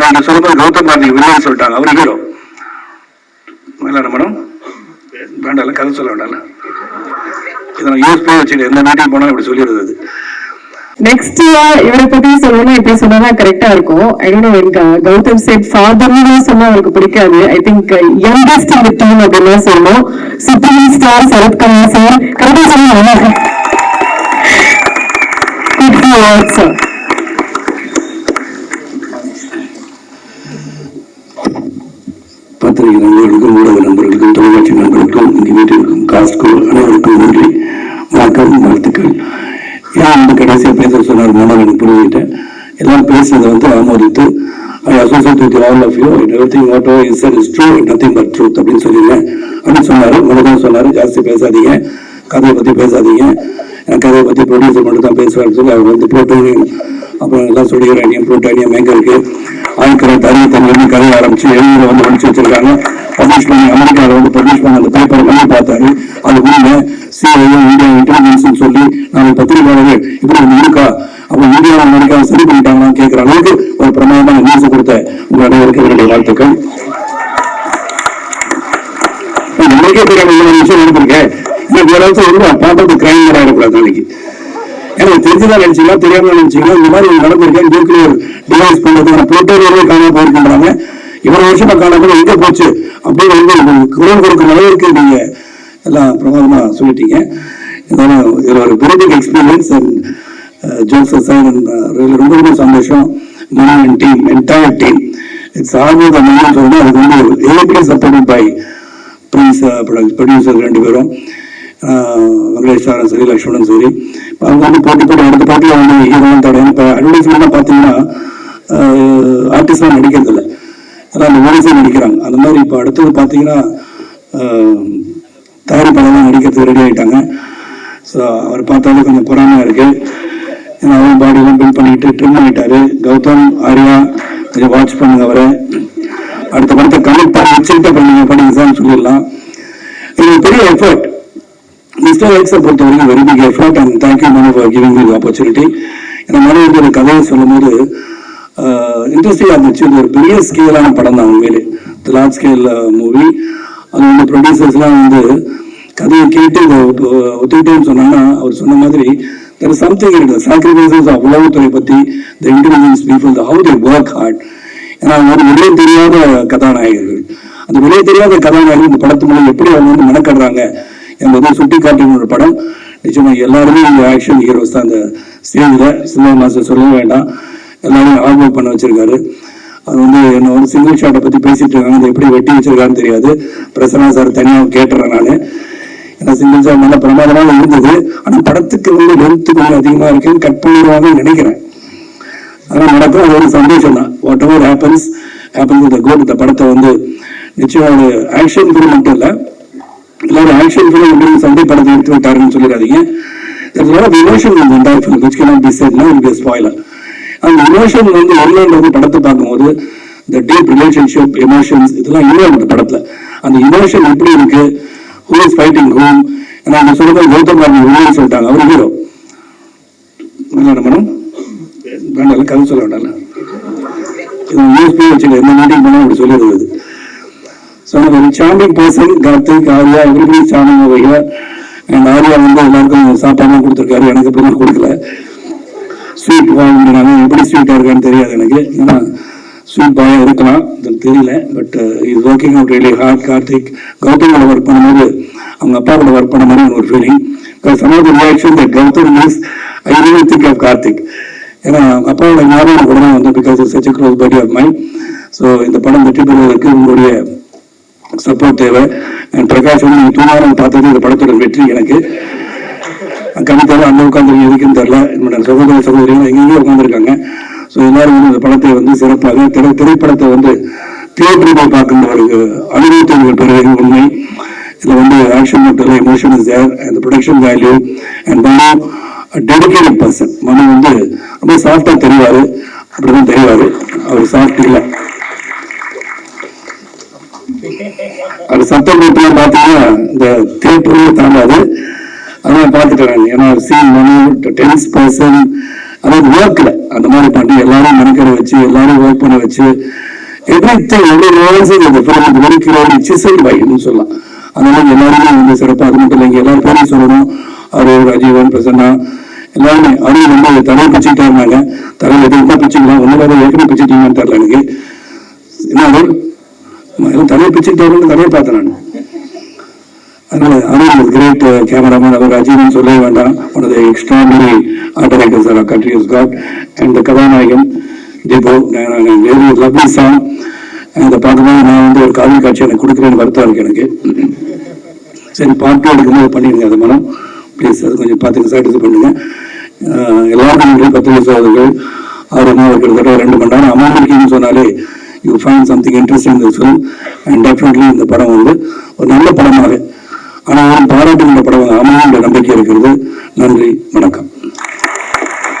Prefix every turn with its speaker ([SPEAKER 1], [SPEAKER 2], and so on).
[SPEAKER 1] நான் சொல்லும்போது கௌதம் காந்தி வில்லன் சொல்லிட்டாங்க. அவர் ஹீரோ. மேடம் வேண்டாம்ல கதை சொல்ல வேண்டாம்ல. இதை நான் யூஎஸ்பே வச்சுட்டு எந்த நாட்டுக்கு போனாலும் இப்படி சொல்லிடுறது அது.
[SPEAKER 2] நெக்ஸ்ட் இவரை பத்தி சொல்லணும் இப்படி சொன்னா கரெக்டா இருக்கும். ஐ டோன்ட் நோ எனக்கு கௌதம் சேட் ஃபாதர்னு சொன்னா அவருக்கு பிடிக்காது. ஐ திங்க் யங்கஸ்ட் இந்த டீம் அப்படின்னு சொல்லணும். சுப்ரீம் ஸ்டார் சரத்குமார் சார் கரெக்டா சொல்லுங்க சார்
[SPEAKER 1] பத்திரிகை நண்பர்களுக்கும் ஊடக நண்பர்களுக்கும் தொலைக்காட்சி நண்பர்களுக்கும் இங்கே இருக்கும் காஸ்கோ அனைவருக்கும் நன்றி. வணக்கம் வாழ்த்துக்கள். ஏன் அந்த கடைசியாக பேச சொன்னார் மூலம் எனக்கு புரிஞ்சுக்கிட்டேன் எல்லாம் பேசுறதை வந்து ஆமோதித்து I associate with all of you everything what oh is is true nothing but truth அப்படின்னு சொல்லிடுறேன் அப்படின்னு சொன்னார். மனதாக சொன்னார் ஜாஸ்தி பேசாதீங்க. கதையை பற்றி பேசாதீங்க. எனக்கு கதையை பற்றி ப்ரொடியூசர் மட்டும் தான் பேசுவார்னு சொல்லி அவர் வந்து புரோட்டோனியம் அப்புறம் எல்லாம் சொல்லிடுறானியம் புரோட்டோனியம் எங்கே இருக்குது ஆயிரத்தி தண்ணி தண்ணி கதையை ஆரம்பிச்சு எழுநூறு வந்து முடிச்சு வச்சிருக்காங்க. பப்ளிஷ் பண்ணி அமெரிக்காவில் வந்து பப்ளிஷ் பண்ண அந்த பேப்பர் பண்ணி பார்த்தாரு. அது உண்மை. சிஐஏ இந்தியா இன்டெலிஜென்ஸ் சொல்லி நம்ம பத்திரிகையாளர்கள் இப்படி ஒன்று இருக்கா? அப்போ இந்தியாவில் அமெரிக்காவை சரி பண்ணிட்டாங்களான்னு கேட்குற அளவுக்கு ஒரு பிரமாதமான நியூஸ் கொடுத்த உங்கள் அனைவருக்கு என்னுடைய வாழ்த்துக்கள். நம்மளுக்கே தெரியாமல் இவ்வளவு விஷயம் நடந்திருக்கேன் இந்த அளவுக்கு வந்து பார்ப்பது கிரைம் இருக்கக்கூடாது நாளைக்கு. எனக்கு தெரிஞ்சுதான் நினைச்சீங்களா? தெரியாம நினைச்சீங்களா? இந்த மாதிரி நடந்திருக்கேன் நியூக்ளியர் டிவைஸ் பண்றதுக்கான புரோட்டோனியமே காணாம போயிருக்கின்றாங்க. இவ்வளவு வருஷமா காணாமல் எங்க போச்சு? அப்படின்னு வந்து குரல் கொடுக்கிற அளவிற்கு நீங்க எல்லாம் பிரமாதமா சொல்லிட்டீங்க. இதனால இதுல ஒரு பிரிட்டிக் எக்ஸ்பீரியன்ஸ் அண்ட் ஜோசப் சார் ரொம்ப ரொம்ப சந்தோஷம். Manu and team entire team it's almost அந்த வந்து அதுக்கு வந்து ABT support by breeze producer ரெண்டு பேரும். ஆஹ் சரி லக்ஷ்மணன் சரி. இப்போ அவங்க வந்து போட்டி போட்டு அடுத்த பாட்டில் வந்து ஹீரோலாம் தடையும் இப்போ அட்வர்டைஸ்மெண்ட்லாம் பார்த்தீங்கன்னா ஆர்டிஸ்ட்லாம் நடிக்கிறதில்ல. அதான் அந்த ஓடிசே நடிக்கிறாங்க. அந்த மாதிரி இப்போ அடுத்தது பார்த்தீங்கன்னா தயாரிப்பாளர்லாம் நடிக்கிறதுக்கு ரெடி ஆகிட்டாங்க ஸோ அவர் பார்த்தாலே கொஞ்சம் பொறாமையாக இருக்குது ஏன்னா அவரும் பாடியெல்லாம் பில்ட் பண்ணிட்டு ட்ரிம் ஆகிட்டார் கௌதம் ஆர்யா கொஞ்சம் வாட்ச் பண்ணுங்க அவரை. அடுத்த படத்தை கமிட் பண்ணி வச்சுக்கிட்ட பண்ணுங்க படிங்கன்னு சொல்லிடலாம். இது பெரிய எஃபர்ட் மிஸ்டர் எக்ஸை பொறுத்த வரைக்கும் very big effort and thank you Manu for giving the opportunity இந்த மாதிரி வந்து ஒரு கதையை சொல்லும்போது இன்ட்ரெஸ்டிங்காக இருந்துச்சு. இது ஒரு பெரிய ஸ்கேலான படம் தான் உண்மையிலே. லார்ஜ் ஸ்கேல் மூவி அது வந்து ப்ரொடியூசர்ஸ்லாம் வந்து கதையை கேட்டு இதை ஒத்துக்கிட்டேன்னு சொன்னாங்கன்னா அவர் சொன்ன மாதிரி தெர் சம்திங் இருக்கு சாக்ரிஃபைசஸ் ஆஃப் உலகத்துறை பற்றி the intelligence people the how they work hard ஏன்னா ஒரு வந்து வெளியே தெரியாத கதாநாயகர்கள். அந்த வெளியே தெரியாத கதாநாயகர்கள் இந்த படத்து மூலம் எப்படி அவங்க வந்து மெனக்கடுறாங்க? என்பதை சுட்டி காட்டும் ஒரு படம். நிச்சயமாக எல்லாருமே இந்த ஆக்ஷன் ஹீரோஸ் தான். அந்த ஸ்டேஜில் சினிமா மாஸ்டர் சொல்ல வேண்டாம். எல்லாரும் ஆர்வம் பண்ண வச்சிருக்காரு. அது வந்து என்ன வந்து சிங்கிள் ஷாட்டை பற்றி பேசிட்டு இருக்காங்க. அதை எப்படி வெட்டி வச்சிருக்கான்னு தெரியாது. பிரசன்னா சார் தனியாக கேட்டுறேன் நான். ஏன்னா சிங்கிள் ஷாட் நல்ல பிரமாதமாக இருந்தது. ஆனால் படத்துக்கு வந்து லென்த்து கொஞ்சம் அதிகமாக இருக்குன்னு கட் பண்ணிடுவாங்கன்னு நினைக்கிறேன். அதெல்லாம் நடக்கும் அது ஒரு சந்தோஷம் தான். வாட் எவர் ஹேப்பன்ஸ் ஹேப்பன்ஸ் இந்த கோட் இந்த படத்தை வந்து நிச்சயம் ஒரு ஆக்ஷன் ஃபிலிம் மட்டும் இல்லை ஒரு ஆக்ஷன் ஃபிலிம் எப்படி சண்டை படத்தை எடுத்து விட்டாருன்னு சொல்லிடாதீங்க. there's வந்து lot of emotion in the entire film which cannot அந்த வந்து படத்தை பார்க்கும்போது இந்த டீப் ரிலேஷன்ஷிப் எமோஷன்ஸ் இதெல்லாம் இல்லை அந்த படத்துல. அந்த இமோஷன் எப்படி இருக்கு? ஹூ இஸ் ஃபைட்டிங் ஹூம் நான் சொல்லும்போது கௌதம் காந்தி சொல்லிட்டாங்க. அவர் ஹீரோ. மேடம் வேண்டாம் கதை சொல்ல வேண்டாம்ல. இது யூஎஸ்பி வச்சுக்க. எந்த மீட்டிங் போனால் அப்படி சொல்லிடுறது. ஸோ ஒரு charming person Karthik Arya everybody charming over here and Arya வந்து எல்லாருக்கும் சாப்பாடுலாம் கொடுத்துருக்காரு. எனக்கு இப்படி கொடுக்கல. ஸ்வீட் வாங்கினாங்க. எப்படி ஸ்வீட்டாக இருக்கான்னு தெரியாது எனக்கு. ஏன்னா ஸ்வீட் பாயாக இருக்கலாம். அது தெரியல. But is working out really hard Karthik கௌதமோட work பண்ணும்போது அவங்க அப்பா கூட ஒர்க் பண்ண மாதிரி ஒரு feeling some of the reaction that Gautham means I really think of Karthik. ஏன்னா அப்பாவோட ஞாபகம் கூட தான் வந்து because such close buddy of mind so இந்த படம் வெற்றி பெறுவதற்கு உங்களுடைய சப்போர்ட் தேவை. பிரகாஷ் வந்து தூணாரம் பார்த்தது இந்த படத்தோட வெற்றி எனக்கு. கவிதாலும் அந்த உட்காந்து எதுக்குன்னு தெரியல. என்னோட சகோதர சகோதரிகள் எங்கெங்கேயோ உட்காந்துருக்காங்க ஸோ எல்லாரும் வந்து இந்த படத்தை வந்து சிறப்பாக திரை திரைப்படத்தை வந்து தியேட்டரில் போய் பார்க்கின்ற ஒரு அனுபவத்தை நீங்கள் உண்மை. இதில் வந்து ஆக்ஷன் மட்டும் இல்லை emotion is there and production value and Manu dedicated person Manu வந்து ரொம்ப சாஃப்டாக தெரிவார். அப்படிதான் தெரிவார். அவர் சாஃப்ட் இல்லை. அது சத்தம் போட்டுலாம் பார்த்தீங்கன்னா இந்த தியேட்டர்ல தாண்டாது அதெல்லாம் பார்த்துட்டேன். ஏன்னா சீன் மனு டென்ஸ் பர்சன் அதாவது ஒர்க்கில் அந்த மாதிரி பண்ணி எல்லாரும் மெனக்கட வச்சு எல்லாரும் ஒர்க் பண்ண வச்சு எவ்ரி திங் எவ்வளோ ரோல்ஸ் இந்த ஃபிலிமுக்கு வெரி சிசல் சொல்லலாம். அந்த மாதிரி எல்லாருமே வந்து சிறப்பாக அது மட்டும் இல்லைங்க எல்லாரும் பேரும் சொல்லணும். அவர் ராஜீவன் பிரசன்னா எல்லாருமே அருள் வந்து தலையை பிச்சுக்கிட்டா இருந்தாங்க தலையில் எதுவும் பிச்சுக்கலாம் ஒன்றும் ஏற்கனவே பிச்சுட்டீங்கன்னு தெரியல எனக்கு. என்ன அவர் எல்லாம் தலையை பிச்சுக்கிட்டாருன்னு தலையை பார்த்தேன் நான். அதனால அருண் கிரேட் கேமராமேன் அவர் அஜீவன் சொல்லவே வேண்டாம். One of the extraordinary art directors are country is god and கதாநாயகன் தீபோ வெரி லவ்லி சாங் இந்த பார்க்கும்போது நான் வந்து ஒரு காதல் காட்சி எனக்கு கொடுக்குறேன்னு வருத்தம் இருக்கு எனக்கு. சரி பார்ட் டூ எடுக்கும்போது பண்ணிடுங்க அது மேடம் ப்ளீஸ் அது கொஞ்சம் பார்த்துங்க சாட்டிஸ் பண்ணுங்க. எல்லாருக்கும் பத்து பத்திரிகை சோதர்கள் அவர் என்ன ஒரு கிட்டத்தட்ட ரெண்டு மணி நேரம் அமௌண்ட் சொன்னாலே யூ ஃபைண்ட் சம்திங் இன்ட்ரெஸ்டிங் இந்த ஃபிலிம் அண்ட் டெஃபினெட்லி இந்த படம் வந்து ஒரு நல்ல படமாக ஆனால் பாராட்டு இந்த படம் அமையும் என்ற நம்பிக்கை இருக்கிறது. நன்றி வணக்கம்.